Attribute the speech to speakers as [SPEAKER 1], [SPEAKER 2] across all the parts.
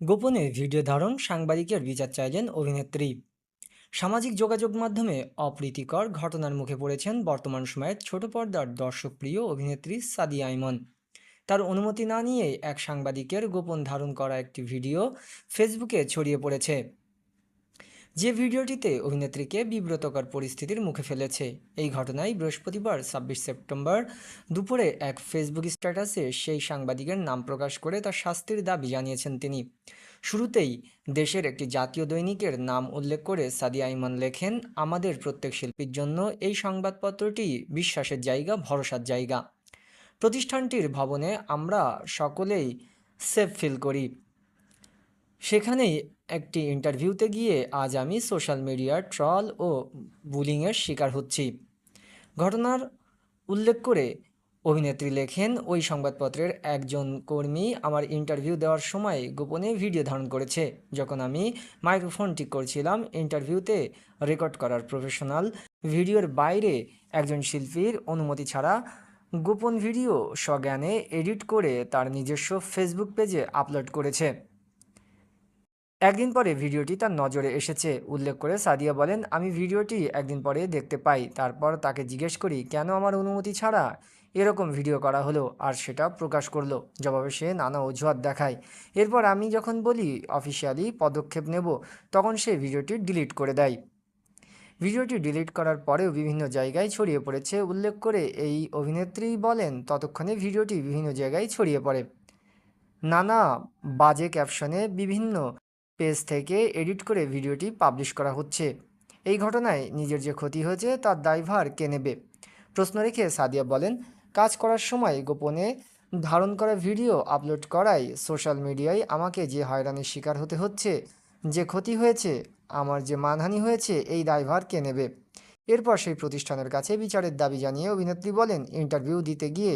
[SPEAKER 1] গোপনে ভিডিও ধারণ সাংবাদিকের বিচার চাইলেন অভিনেত্রী। সামাজিক যোগাযোগ মাধ্যমে অপ্রীতিকর ঘটনার মুখে পড়েছেন বর্তমান সময়ের ছোট পর্দার দর্শকপ্রিয় অভিনেত্রী সাদি আইমন। তার অনুমতি না নিয়ে এক সাংবাদিকের গোপন ধারণ করা একটি ভিডিও ফেসবুকে ছড়িয়ে পড়েছে। যে ভিডিওটিতে অভিনেত্রীকে বিব্রতকর পরিস্থিতির মুখে ফেলেছে, এই ঘটনায় বৃহস্পতিবার ছাব্বিশ সেপ্টেম্বর দুপুরে এক ফেসবুক স্ট্যাটাসে সেই সাংবাদিকের নাম প্রকাশ করে তার শাস্তির দাবি জানিয়েছেন তিনি। শুরুতেই দেশের একটি জাতীয় দৈনিকের নাম উল্লেখ করে সাদিয়া ইমান লেখেন, আমাদের প্রত্যেক শিল্পীর জন্য এই সংবাদপত্রটি বিশ্বাসের জায়গা, ভরসার জায়গা। প্রতিষ্ঠানটির ভবনে আমরা সকলেই সেফ ফিল করি। সেখানেই একটি ইন্টারভিউতে গিয়ে আজ আমি সোশ্যাল মিডিয়ার ট্রল ও বুলিংয়ের শিকার হচ্ছি। ঘটনার উল্লেখ করে অভিনেত্রী লেখেন, ওই সংবাদপত্রের একজন কর্মী আমার ইন্টারভিউ দেওয়ার সময় গোপনে ভিডিও ধারণ করেছে। যখন আমি মাইক্রোফোন ঠিক করছিলাম ইন্টারভিউতে রেকর্ড করার প্রফেশনাল ভিডিওর বাইরে একজন শিল্পীর অনুমতি ছাড়া গোপন ভিডিও স্বজ্ঞানে এডিট করে তার নিজস্ব ফেসবুক পেজে আপলোড করেছে। একদিন পরে ভিডিওটি তার নজরে এসেছে। উল্লেখ করে সাদিয়া বলেন, আমি ভিডিওটি একদিন পরে দেখতে পাই, তারপর তাকে জিজ্ঞেস করি, কেন আমার অনুমতি ছাড়া? এরকম ভিডিও করা হলো আর সেটা প্রকাশ করল। জবাবে সে নানা অজুহাত দেখায়। এরপর আমি যখন বলি, অফিসিয়ালি পদক্ষেপ নেব, তখন সে ভিডিওটি ডিলিট করে দেয়। ভিডিওটি ডিলিট করার পরেও বিভিন্ন জায়গায় ছড়িয়ে পড়েছে। উল্লেখ করে এই অভিনেত্রী বলেন, ততক্ষণে ভিডিওটি বিভিন্ন জায়গায় ছড়িয়ে পড়ে। নানা বাজে ক্যাপশনে বিভিন্ন পেজ থেকে এডিট করে ভিডিওটি পাবলিশ করা হচ্ছে। এই ঘটনায় নিজের যে ক্ষতি হয়েছে, তার দায়ভার কে নেবে? প্রশ্ন রেখে সাদিয়া বলেন, কাজ করার সময় গোপনে ধারণ করা ভিডিও আপলোড করায় সোশ্যাল মিডিয়ায় আমাকে যে হয়রানির শিকার হতে হচ্ছে, যে ক্ষতি হয়েছে, আমার যে মানহানি হয়েছে, এই দায়ভার কে নেবে? এরপর সেই প্রতিষ্ঠানের কাছে বিচারের দাবি জানিয়ে অভিনেত্রী বলেন, ইন্টারভিউ দিতে গিয়ে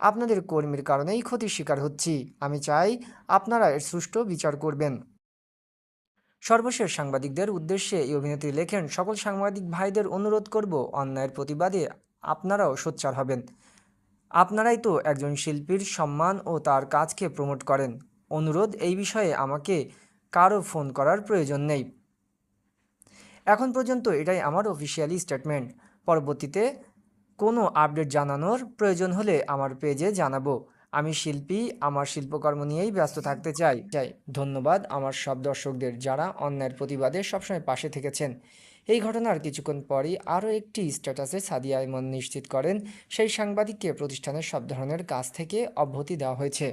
[SPEAKER 1] আপনাদের কর্মীর কারণেই ক্ষতির শিকার হচ্ছি। আমি চাই আপনারা এর সুষ্ঠু বিচার করবেন। সর্বশেষ সাংবাদিকদের উদ্দেশ্যে এই অভিনেত্রী লেখেন, সকল সাংবাদিক ভাইদের অনুরোধ করব, অন্যায়ের প্রতিবাদে আপনারাও সোচ্চার হবেন। আপনারাই তো একজন শিল্পীর সম্মান ও তার কাজকে প্রমোট করেন। অনুরোধ এই বিষয়ে আমাকে কারও ফোন করার প্রয়োজন নেই। এখন পর্যন্ত এটাই আমার অফিসিয়ালি স্টেটমেন্ট পরবর্তীতে কোনো আপডেট জানানোর প্রয়োজন হলে আমার পেজে জানাব। আমি শিল্পী, আমার শিল্পকর্ম নিয়েই ব্যস্ত থাকতে চাই। চাই ধন্যবাদ আমার সব দর্শকদের যারা অন্যায়ের প্রতিবাদে সবসময় পাশে থেকেছেন। এই ঘটনার কিছুক্ষণ পরই আরও একটি স্ট্যাটাসে সাদিয়া ইমন নিশ্চিত করেন, সেই সাংবাদিককে প্রতিষ্ঠানের সব ধরনের কাজ থেকে অব্যাহতি দেওয়া হয়েছে।